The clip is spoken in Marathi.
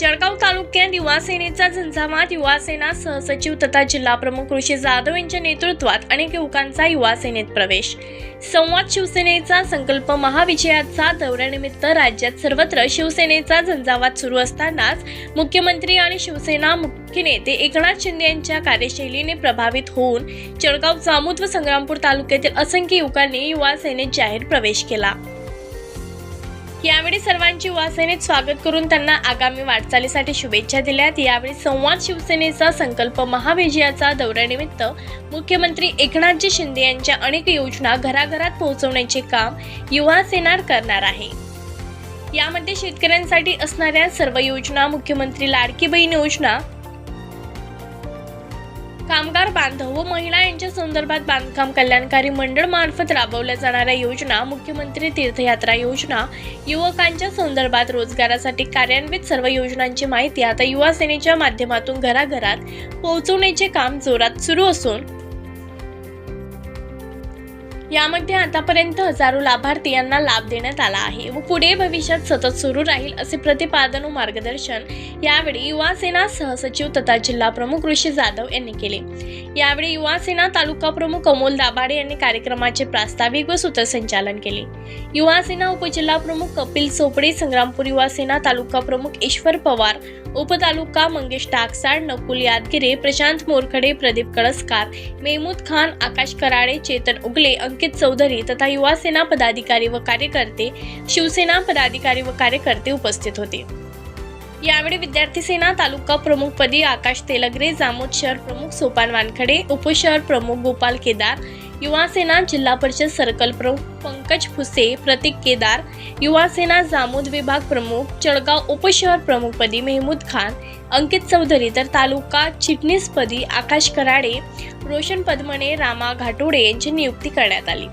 जळगाव तालुक्यात युवासेनेचा झंझावात. युवा सहसचिव तथा जिल्हाप्रमुख ऋषी जाधव यांच्या नेतृत्वात अनेक युवकांचा युवासेनेत प्रवेश. संवाद शिवसेनेचा संकल्प महाविजयाचा दौऱ्यानिमित्त राज्यात सर्वत्र शिवसेनेचा झंझावात सुरू असतानाच मुख्यमंत्री आणि शिवसेना मुख्य नेते एकनाथ शिंदे यांच्या कार्यशैलीने प्रभावित होऊन जळगाव जामोद व संग्रामपूर तालुक्यातील असंख्य युवकांनी युवासेनेत जाहीर प्रवेश केला. यावेळी सर्वांची युवासेनेत स्वागत करून त्यांना आगामी वाटचालीसाठी शुभेच्छा दिल्यात. यावेळी संवाद शिवसेनेचा संकल्प महाविजयाचा दौऱ्यानिमित्त मुख्यमंत्री एकनाथजी शिंदे यांच्या अनेक योजना घराघरात पोहोचवण्याचे काम युवा सेना करणार आहे. यामध्ये शेतकऱ्यांसाठी असणाऱ्या सर्व योजना मुख्यमंत्री लाडकी बहीण योजना कामगार बांधव व महिला यांच्या संदर्भात बांधकाम कल्याणकारी मंडळ मार्फत राबवल्या जाणाऱ्या योजना मुख्यमंत्री तीर्थयात्रा योजना युवकांच्या संदर्भात रोजगारासाठी कार्यान्वित सर्व योजनांची माहिती आता युवा सेनेच्या माध्यमातून घराघरात पोहोचवण्याचे काम जोरात सुरू असून यामध्ये आतापर्यंत हजारो लाभार्थी यांना लाभ देण्यात आला आहे. व पुढे भविष्यात सतत सुरू राहील असे प्रतिपादन व मार्गदर्शन यावेळी युवा सेना सहसचिव तथा जिल्हा प्रमुख ऋषी जाधव यांनी केले. यावेळी युवा सेना तालुका प्रमुख अमोल दाभाडे यांनी कार्यक्रमाचे प्रास्ताविक व सूत्रसंचालन केले. युवा सेना उपजिल्हा प्रमुख कपिल चोपडे संग्रामपूर युवा सेना तालुका प्रमुख ईश्वर पवार उपतालुका मंगेश टाकसाळ नकुल यादगिरे प्रशांत मोरखडे प्रदीप कळसकार मेहमूद खान आकाश कराडे चेतन उगले अंकित चौधरी तथा युवासेना पदाधिकारी व कार्यकर्ते शिवसेना पदाधिकारी व कार्यकर्ते उपस्थित होते. यावेळी विद्यार्थी सेना तालुका प्रमुखपदी आकाश तेलगरे जामोद शहर प्रमुख सोपान वानखडे उपशहर प्रमुख गोपाल केदार युवासेना जिल्हा परिषद सर्कल प्रमुख पंकज फुसे प्रतीक केदार युवासेना जामोद विभाग प्रमुख चळगाव उपशहर प्रमुखपदी मेहमूद खान अंकित चौधरी तर तालुका चिटणीसपदी आकाश कराडे रोशन पद्मने रामा घाटोडे यांची नियुक्ती करण्यात आली.